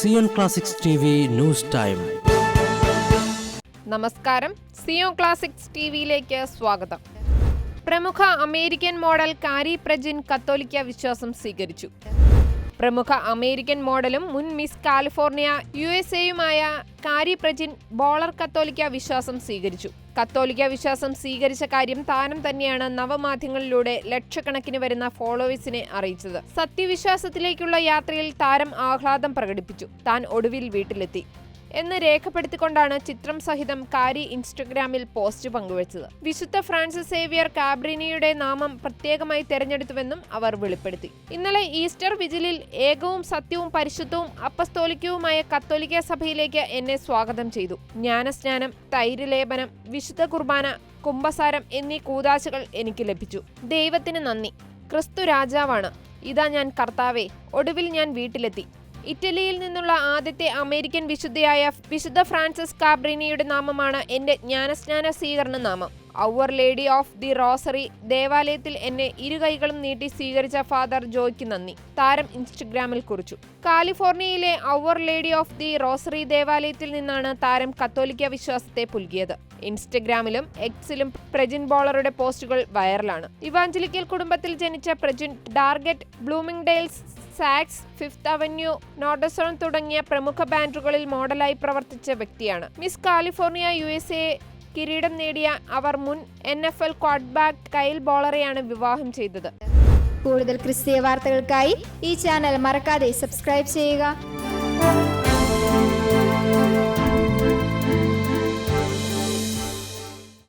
Zion classics news time നമസ്കാരം. Zion classics സ്വാഗതം. പ്രമുഖ അമേരിക്കൻ മോഡൽ കാരി പ്രജിൻ കത്തോലിക്ക വിശ്വാസം സ്വീകരിച്ചു. പ്രമുഖ അമേരിക്കൻ മോഡലും മുൻ മിസ് കാലിഫോർണിയ യു എസ് എയുമായ കാരി പ്രജിൻ ബോളർ കത്തോലിക്ക വിശ്വാസം സ്വീകരിച്ചു. കത്തോലിക്ക വിശ്വാസം സ്വീകരിച്ച കാര്യം താരം തന്നെയാണ് നവമാധ്യമങ്ങളിലൂടെ ലക്ഷക്കണക്കിന് വരുന്ന ഫോളോവേഴ്സിനെ അറിയിച്ചത്. സത്യവിശ്വാസത്തിലേക്കുള്ള യാത്രയിൽ താരം ആഹ്ലാദം പ്രകടിപ്പിച്ചു. താൻ ഒടുവിൽ വീട്ടിലെത്തി. എന്ന് രേഖപ്പെടുത്തിക്കൊണ്ടാണ് ചിത്രം സഹിതം കാരി ഇൻസ്റ്റഗ്രാമിൽ പോസ്റ്റ് പങ്കുവച്ചത്. വിശുദ്ധ ഫ്രാൻസിസ് സേവിയർ കാബ്രിനിയുടെ നാമം പ്രത്യേകമായി തെരഞ്ഞെടുത്തുവെന്നും അവർ വെളിപ്പെടുത്തി. ഇന്നലെ ഈസ്റ്റർ വിജിലിൽ ഏകവും സത്യവും പരിശുദ്ധവും അപ്പസ്തോലിക്കവുമായ കത്തോലിക്ക സഭയിലേക്ക് എന്നെ സ്വാഗതം ചെയ്തു. ജ്ഞാനസ്നാനം തൈരലേപനം വിശുദ്ധ കുർബാന കുംഭസാരം എന്നീ കൂതാശകൾ എനിക്ക് ലഭിച്ചു. ദൈവത്തിന് നന്ദി. ക്രിസ്തു രാജാവാണ്. ഇതാ ഞാൻ കർത്താവേ ഒടുവിൽ ഞാൻ വീട്ടിലെത്തി. ഇറ്റലിയിൽ നിന്നുള്ള ആദ്യത്തെ അമേരിക്കൻ വിശുദ്ധയായ വിശുദ്ധ ഫ്രാൻസിസ് കാബ്രിനിയുടെ നാമമാണ് എന്റെ ജ്ഞാനസ്നാന സ്വീകരണ നാമം Our Lady of the Rosary ദേവാലയത്തിൽ എന്നെ ഇരുകൈകളും നീട്ടി സ്വീകരിച്ച ഫാദർ ജോയ്ക്ക് നന്ദി. താരം ഇൻസ്റ്റഗ്രാമിൽ കുറിച്ചു. കാലിഫോർണിയയിലെ Our Lady of the Rosary ദേവാലയത്തിൽ നിന്നാണ് താരം കത്തോലിക്ക വിശ്വാസത്തെ പുൽകിയത്. ഇൻസ്റ്റഗ്രാമിലും എക്സിലും പ്രജിൻ ബോളറുടെ പോസ്റ്റുകൾ വൈറലാണ്. ഇവാഞ്ചലിക്കൽ കുടുംബത്തിൽ ജനിച്ച Prajin Target Bloomingdale's Saks Fifth Avenue നോട്ടസോൺ തുടങ്ങിയ പ്രമുഖ ബാൻഡുകളിൽ മോഡലായി പ്രവർത്തിച്ച വ്യക്തിയാണ്. Miss California U S A കിരീടം നേടിയ അവർ മുൻ N F L quarterback Kyle ബോളറെയാണ് വിവാഹം ചെയ്തത്. കൂടുതൽ ക്രിസ്തീയ വാർത്തകൾക്കായി ഈ ചാനൽ മറക്കാതെ സബ്സ്ക്രൈബ് ചെയ്യുക.